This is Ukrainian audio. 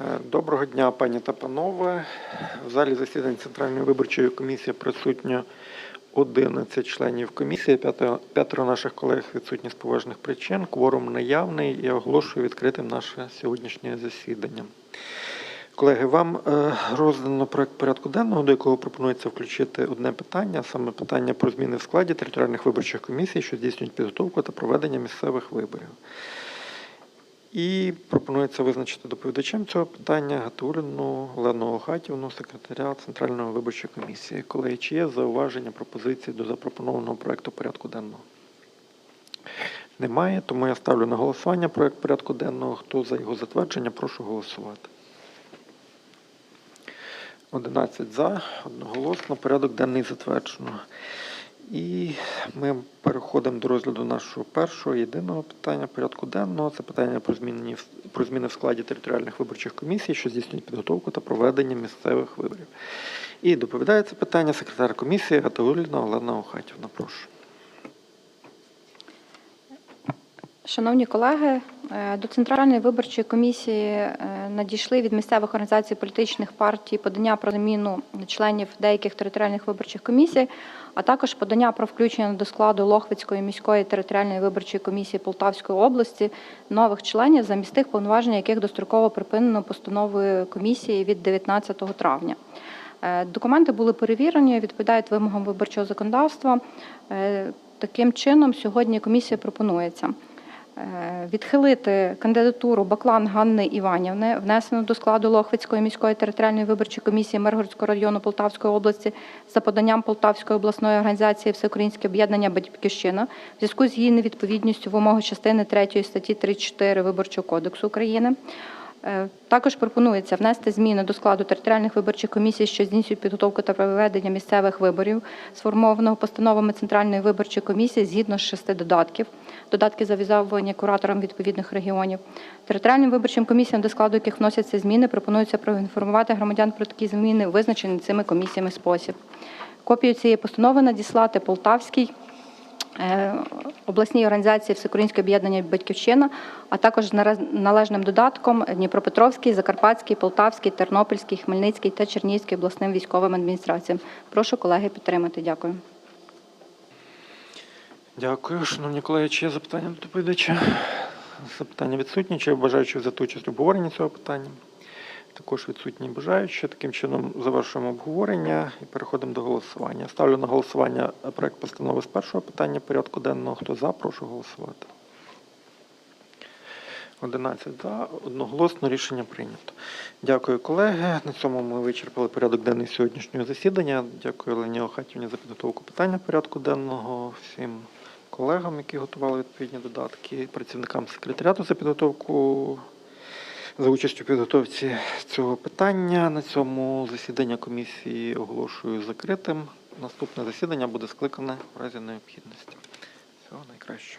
Е, Доброго дня, пані та панове. В залі засідань Центральної виборчої комісії присутньо 11 членів комісії, п'ятеро наших колег відсутні з поважних причин. Кворум наявний. Я оголошую відкритим наше сьогоднішнє засідання. Колеги, вам е, роздано проект порядку денного, до якого пропонується включити одне питання, саме питання про зміни в складі територіальних виборчих комісій, що здійснюють підготовку та проведення місцевих виборів. І пропонується визначити доповідачем цього питання Гатуліну Олену Олхатівну, секретаря Центральної виборчої комісії. Колеги, чи є зауваження, пропозиції до запропонованого проекту порядку денного? Немає, тому я ставлю на голосування проект порядку денного. Хто за його затвердження, прошу голосувати. 11 за, одноголосно, порядок денний затверджено. І ми переходимо до розгляду нашого першого єдиного питання порядку денного. Це питання про зміни, про зміни в складі територіальних виборчих комісій, що здійснюють підготовку та проведення місцевих виборів. І доповідає це питання секретар комісії Гатауліна Олена Охатівна. Прошу. Шановні колеги, е, до Центральної виборчої комісії е, надійшли від місцевих організацій політичних партій подання про заміну членів деяких територіальних виборчих комісій, а також подання про включення до складу Лохвицької міської територіальної виборчої комісії Полтавської області нових членів, замість тих повноважень, яких достроково припинено постановою комісії від 19 травня. Е, Документи були перевірені, відповідають вимогам виборчого законодавства. Е, Таким чином, сьогодні комісія пропонується відхилити кандидатуру Баклан Ганни Іванівни, внесену до складу Лохвицької міської територіальної виборчої комісії Миргородського району Полтавської області за поданням Полтавської обласної організації Всеукраїнське об'єднання Батьківщина в зв'язку з її невідповідністю вимоги частини 3 статті 34 Виборчого кодексу України. Е, Також пропонується внести зміни до складу територіальних виборчих комісій, що здійснюють підготовку та проведення місцевих виборів, сформованого постановами Центральної виборчої комісії згідно з шести додатків. Додатки завізовані куратором відповідних регіонів. Територіальним виборчим комісіям, до складу яких вносяться зміни, пропонується проінформувати громадян про такі зміни, визначені цими комісіями спосіб. Копію цієї постанови надіслати Полтавській обласній організації Всеукраїнське об'єднання Батьківщина, а також належним додатком Дніпропетровський, Закарпатський, Полтавський, Тернопільський, Хмельницький та Чернігівський обласним військовим адміністраціям. Прошу колеги підтримати. Дякую. Дякую. Шановні колеги, чи є запитання до доповідача? Запитання відсутні. Чи бажаючи взяти участь в обговоренні цього питання? Також відсутні бажаючі. Таким чином завершуємо обговорення і переходимо до голосування. Ставлю на голосування проект постанови з першого питання порядку денного. Хто за, прошу голосувати. 11 за, одноголосно рішення прийнято. Дякую, колеги. На цьому ми вичерпали порядок денний сьогоднішнього засідання. Дякую Лені Охатівні за підготовку питання порядку денного, всім колегам, які готували відповідні додатки, працівникам секретаріату за підготовку за участю у підготовці цього питання. На цьому засідання комісії оголошую закритим. Наступне засідання буде скликане в разі необхідності. Всього найкращого.